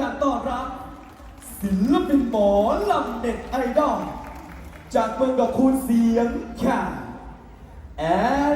ดังๆต้อนรับ ศิลปินหมอลำเด็ดไอดอลจากเมืองกับคูณเสียงค่ะแอน